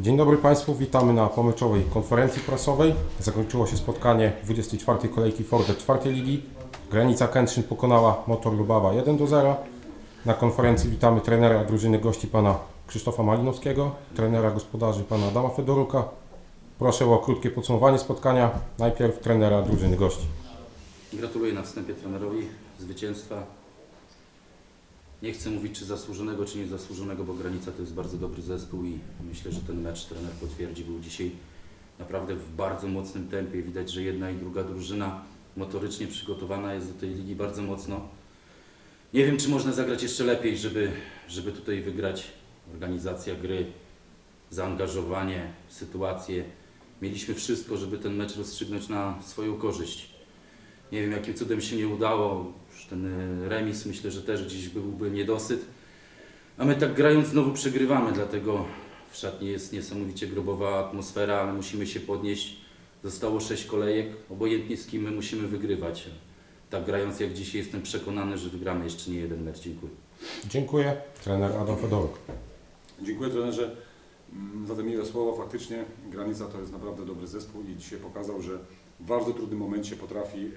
Dzień dobry Państwu, witamy na pomyczowej konferencji prasowej. Zakończyło się spotkanie 24. kolejki Fordy 4 Ligi. Granica Kętrzyn pokonała Motor Lubawa 1 do 0. Na konferencji witamy trenera drużyny gości pana Krzysztofa Malinowskiego, trenera gospodarzy pana Adama Fedoruka. Proszę o krótkie podsumowanie spotkania. Najpierw trenera drużyny gości. Gratuluję na wstępie trenerowi zwycięstwa. Nie chcę mówić czy zasłużonego, czy niezasłużonego, bo Granica to jest bardzo dobry zespół i myślę, że ten mecz trener potwierdzi. Był dzisiaj naprawdę w bardzo mocnym tempie. Widać, że jedna i druga drużyna motorycznie przygotowana jest do tej ligi bardzo mocno. Nie wiem, czy można zagrać jeszcze lepiej, żeby, żeby tutaj wygrać. Organizacja gry, zaangażowanie, sytuacje. Mieliśmy wszystko, żeby ten mecz rozstrzygnąć na swoją korzyść. Nie wiem, jakim cudem się nie udało. Już ten e, remis myślę, że też gdzieś byłby niedosyt. A my tak grając znowu przegrywamy, dlatego w szatni jest niesamowicie grobowa atmosfera, ale musimy się podnieść. Zostało sześć kolejek, obojętnie z kim my musimy wygrywać. Tak grając jak dzisiaj jestem przekonany, że wygramy jeszcze nie jeden mecz. Dziękuję. Dziękuję. Trener Adam Fedoruk. Dziękuję trenerze mm, za te miłe słowa. Faktycznie Granica to jest naprawdę dobry zespół i dzisiaj pokazał, że w bardzo trudnym momencie potrafi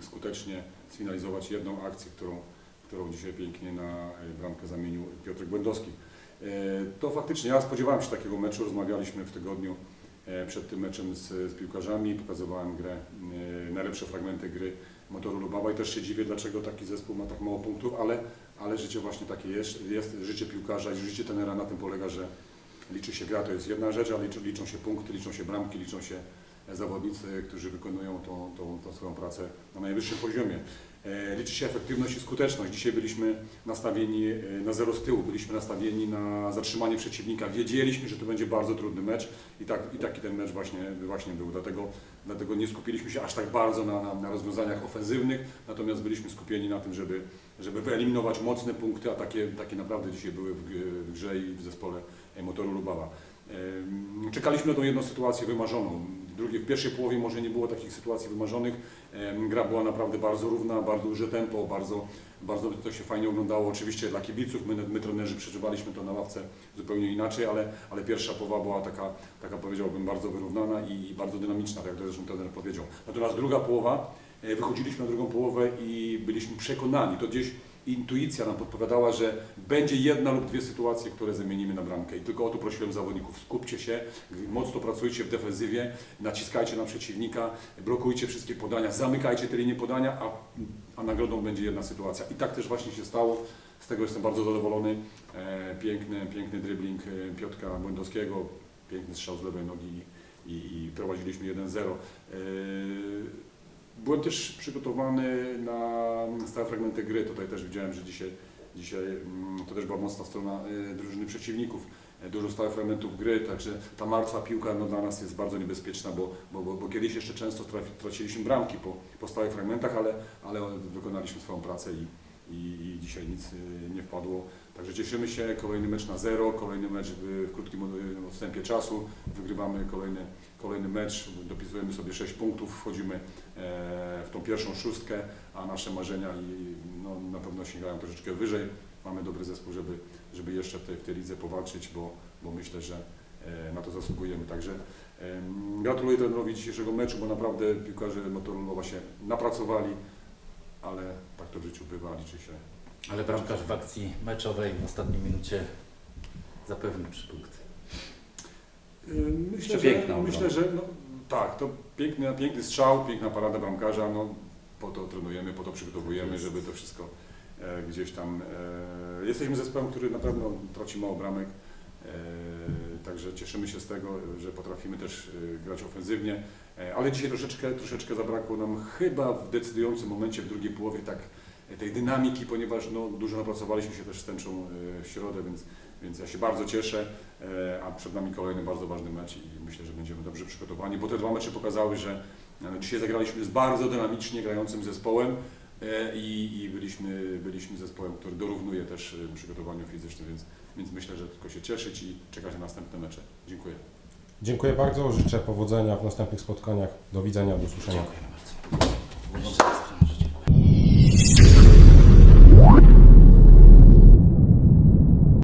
skutecznie sfinalizować jedną akcję, którą, którą dzisiaj pięknie na e, bramkę zamienił Piotr Błędowski. E, To faktycznie, ja spodziewałem się takiego meczu, rozmawialiśmy w tygodniu e, przed tym meczem z, z piłkarzami, pokazywałem grę, najlepsze fragmenty gry Motoru Lubawa i też się dziwię, dlaczego taki zespół ma tak mało punktów, ale, ale życie właśnie takie jest, jest, życie piłkarza i życie tenera na tym polega, że liczy się gra, to jest jedna rzecz, ale liczą, liczą się punkty, liczą się bramki, liczą się zawodnicy, którzy wykonują tą, tą, tą swoją pracę na najwyższym poziomie. E, Liczy się efektywność i skuteczność. Dzisiaj byliśmy nastawieni e, na zero z tyłu, byliśmy nastawieni na zatrzymanie przeciwnika. Wiedzieliśmy, że to będzie bardzo trudny mecz i, tak, i taki ten mecz właśnie, właśnie był. Dlatego, dlatego nie skupiliśmy się aż tak bardzo na, na, na rozwiązaniach ofensywnych, natomiast byliśmy skupieni na tym, żeby, żeby wyeliminować mocne punkty, a takie, takie naprawdę dzisiaj były w, grze i w zespole Motoru Lubawa. Czekaliśmy na tą jedną sytuację wymarzoną. W, drugiej, w pierwszej połowie może nie było takich sytuacji wymarzonych. Gra była naprawdę bardzo równa, bardzo duże tempo, bardzo, bardzo to się fajnie oglądało. Oczywiście dla kibiców, my, my trenerzy przeżywaliśmy to na ławce zupełnie inaczej, ale, ale pierwsza połowa była taka, taka powiedziałbym bardzo wyrównana i, i bardzo dynamiczna, tak jak zresztą trener powiedział. Natomiast druga połowa, e, wychodziliśmy na drugą połowę i byliśmy przekonani, to gdzieś intuicja nam podpowiadała, że będzie jedna lub dwie sytuacje, które zamienimy na bramkę. I tylko o to prosiłem zawodników. Skupcie się, mocno pracujcie w defensywie, naciskajcie na przeciwnika, blokujcie wszystkie podania, zamykajcie te linie podania, a, a nagrodą będzie jedna sytuacja. I tak też właśnie się stało. Z tego jestem bardzo zadowolony. E, piękny, piękny dribbling e, Piotka Błędowskiego, piękny strzał z lewej nogi i, i prowadziliśmy 1-0. Byłem też przygotowany na stałe fragmenty gry. Tutaj też widziałem, że dzisiaj, dzisiaj mm, to też była mocna strona y, drużyny przeciwników. Dużo stałych fragmentów gry, także ta martwa piłka no, dla nas jest bardzo niebezpieczna, bo, bo, bo, bo kiedyś jeszcze często trafi, traciliśmy bramki po, po stałych fragmentach, ale, ale wykonaliśmy swoją pracę i, i, dzisiaj nic y, nie wpadło. Także cieszymy się, kolejny mecz na zero, kolejny mecz w, krótkim y, odstępie czasu, wygrywamy kolejny, kolejny mecz, dopisujemy sobie 6 punktów, wchodzimy e, w tą pierwszą szóstkę, a nasze marzenia i, no, na pewno sięgają troszeczkę wyżej. Mamy dobry zespół, żeby, żeby jeszcze w tej, w tej lidze powalczyć, bo, bo myślę, że e, na to zasługujemy. Także gratuluję trenerowi dzisiejszego meczu, bo naprawdę piłkarze Motoru Lubowa się napracowali, ale tak to w życiu bywa, liczy się Ale bramkarz w akcji meczowej w ostatniej minucie zapewnił trzy punkty. Yy, Myślę, że, myślę, że no, tak, to piękny, piękny strzał, piękna parada bramkarza, no, po to trenujemy, po to przygotowujemy, żeby to wszystko e, gdzieś tam... E, jesteśmy zespołem, który na pewno traci mało bramek, e, także cieszymy się z tego, że potrafimy też e, grać ofensywnie, e, ale dzisiaj troszeczkę, troszeczkę zabrakło nam chyba w decydującym momencie w drugiej połowie tak e, tej dynamiki, ponieważ no, dużo napracowaliśmy się też z tęczą w środę, więc, więc ja się bardzo cieszę. A przed nami kolejny bardzo ważny mecz i myślę, że będziemy dobrze przygotowani, bo te dwa mecze pokazały, że dzisiaj zagraliśmy z bardzo dynamicznie grającym zespołem i, i byliśmy, byliśmy zespołem, który dorównuje też przygotowaniu fizycznym, więc, więc myślę, że tylko się cieszyć i czekać na następne mecze. Dziękuję. Dziękuję bardzo, życzę powodzenia w następnych spotkaniach. Do widzenia, do usłyszenia. Dziękujemy bardzo.